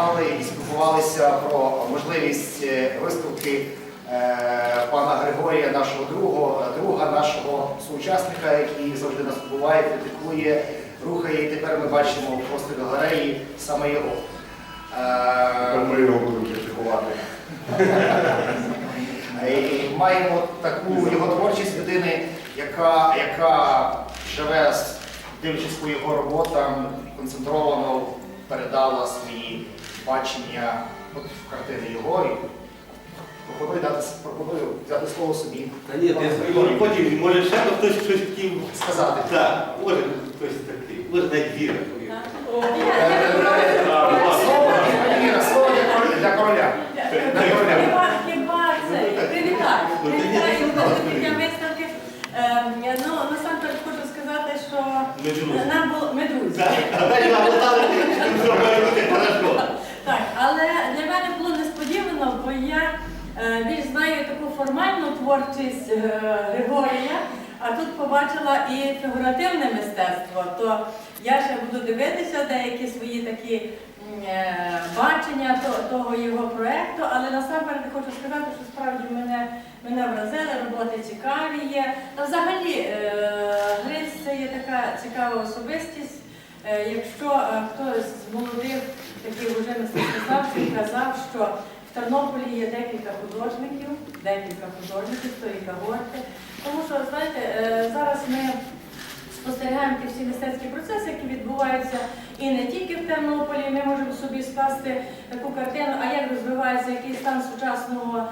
телефонували і спілкувалися про можливість е, виставки е, пана Григорія, нашого другого, друга, нашого соучасника, який завжди нас буває, критикує, рухає. І тепер ми бачимо в просторі галереї саме його. Е, Ми його будемо критикувати. І маємо таку його творчість людини, яка, яка живе, дивлячись по його роботам, концентровано передала свої бачення от картини його. І пропоную, дати, пропоную взяти слово собі. Та ні, я потім, може ще хтось щось хотів Сказати. Так, може хтось такий, може навіть віра Іра, слово для короля. Для короля. Хіба, хіба це? Привітаю. Привітаю для виставки. Ем, Ну, насамперед хочу сказати, що Ми друзі. нам було ми друзі. Так, а далі нам летали, що має бути хорошо. Так, але для мене було несподівано, бо я е, більш знаю таку формальну творчість е, Григорія, а тут побачила і фігуративне мистецтво. То я ще буду дивитися деякі свої такі е, бачення того його проєкту, але насамперед хочу сказати, що справді мене, мене вразили, роботи цікаві є. Та взагалі е, Гриць це є така цікава особистість. Якщо хтось з молодих таких уже мистецтвознавців казав, що в Тернополі є декілька художників, декілька художників, то і Кагорти. Тому що, знаєте, е, зараз ми спостерігаємо ті всі мистецькі процеси, які відбуваються і не тільки в Тернополі. Ми можемо собі скласти таку картину, а як розвивається який стан сучасного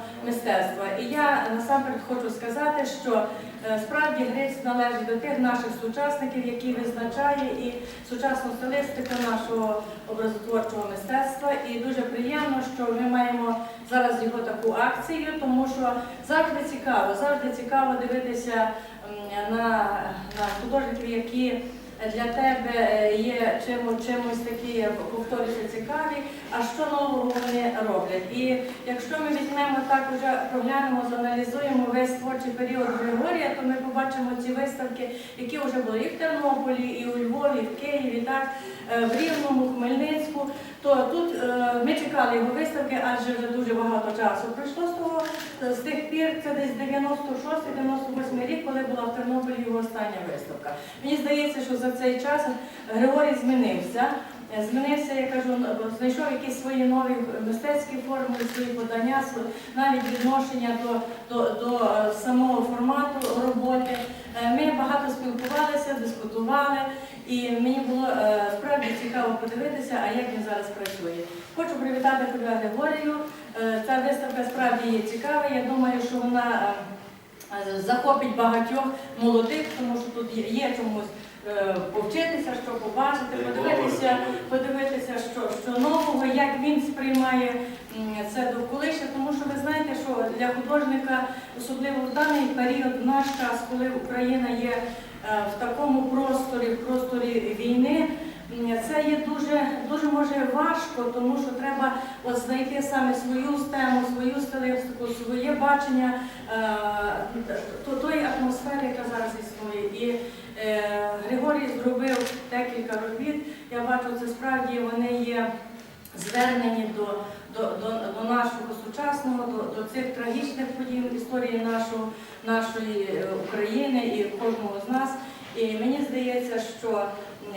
мистецтва. І я насамперед хочу сказати, що е, справді Гриць належить до тих наших сучасників, які визначає і сучасну стилістику нашого образотворчого мистецтва. І дуже приємно, що ми маємо зараз його таку акцію, тому що завжди цікаво, завжди цікаво дивитися на, на художників, які для тебе е, є чим, чимось такі, повторюся, цікаві, а що нового вони роблять. І якщо ми візьмемо так, уже проглянемо, заналізуємо весь творчий період Григорія, то ми побачимо ці виставки, які вже були і в Тернополі, і у Львові, і в Києві, так, е, в Рівному, Хмельницьку. То тут е, ми чекали його виставки, адже вже дуже багато часу пройшло з того. З тих пір це десь 96-98 рік, коли була в Тернополі його остання виставка. Мені здається, що за цей час Григорій змінився. Е, Змінився, я кажу, знайшов якісь свої нові мистецькі форми, свої подання, навіть відношення до, до, до е, самого формату роботи. Е, Ми багато спілкувалися, дискутували, і мені було е, справді цікаво подивитися, а як він зараз працює. Хочу привітати тебе Григорію. Е, Ця виставка справді є цікава. Я думаю, що вона е, захопить багатьох молодих, тому що тут є, є чомусь е, повчитися, що побачити, подивитися, подивитися, що, що нового, як він сприймає це довколишнє, тому що ви знаєте, що для художника, особливо в даний період, в наш час, коли Україна є в такому просторі, в просторі війни. Це є дуже, дуже може важко, тому що треба от знайти саме свою тему, свою стилістику, своє бачення е, тої атмосфери, яка зараз існує. І е, Григорій зробив декілька робіт. Я бачу, це справді вони є звернені до, до, до, до нашого сучасного, до, до цих трагічних подій історії нашого, нашої е, України і кожного з нас. І мені здається, що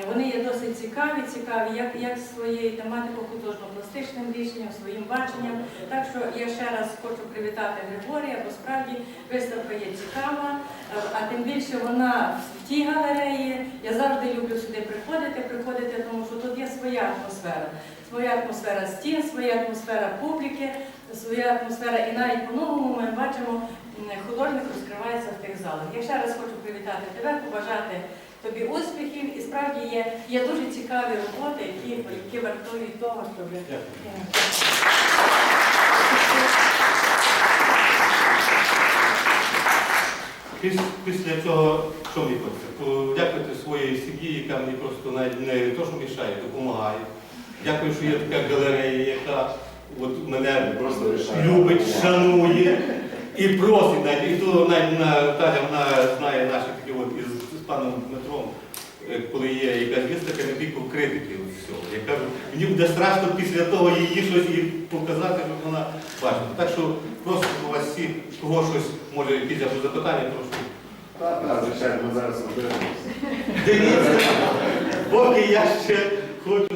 вони є досить цікаві, цікаві як, як своєю тематикою художньо-пластичним рішенням, своїм баченням. Так що я ще раз хочу привітати Григорія, бо справді виставка є цікава, а тим більше вона тій галереї. Я завжди люблю сюди приходити, приходити, тому що тут є своя атмосфера. Своя атмосфера стін, своя атмосфера публіки, своя атмосфера, і навіть по-новому ми бачимо, художник розкривається в тих залах. Я ще раз хочу привітати тебе, побажати тобі успіхів. І справді є, є дуже цікаві роботи, які, які вартують того, щоб Після цього, що мені хочеться? Подякувати своїй сім'ї, яка мені просто навіть не то, що мішає, допомагає. Дякую, що є така галерея, яка от мене Просто любить, шанує і просить навіть. І то навіть Наталя, вона знає наші такі от із, з паном Дмитром. е, коли є якась виставка, не тільки критики всього. Мені буде страшно після того її щось і показати, щоб вона бачила. Так що просто у вас всі, кого щось, може якісь або запитання, прошу. Так, так, звичайно, ми зараз розберемося. Дивіться, поки я ще хочу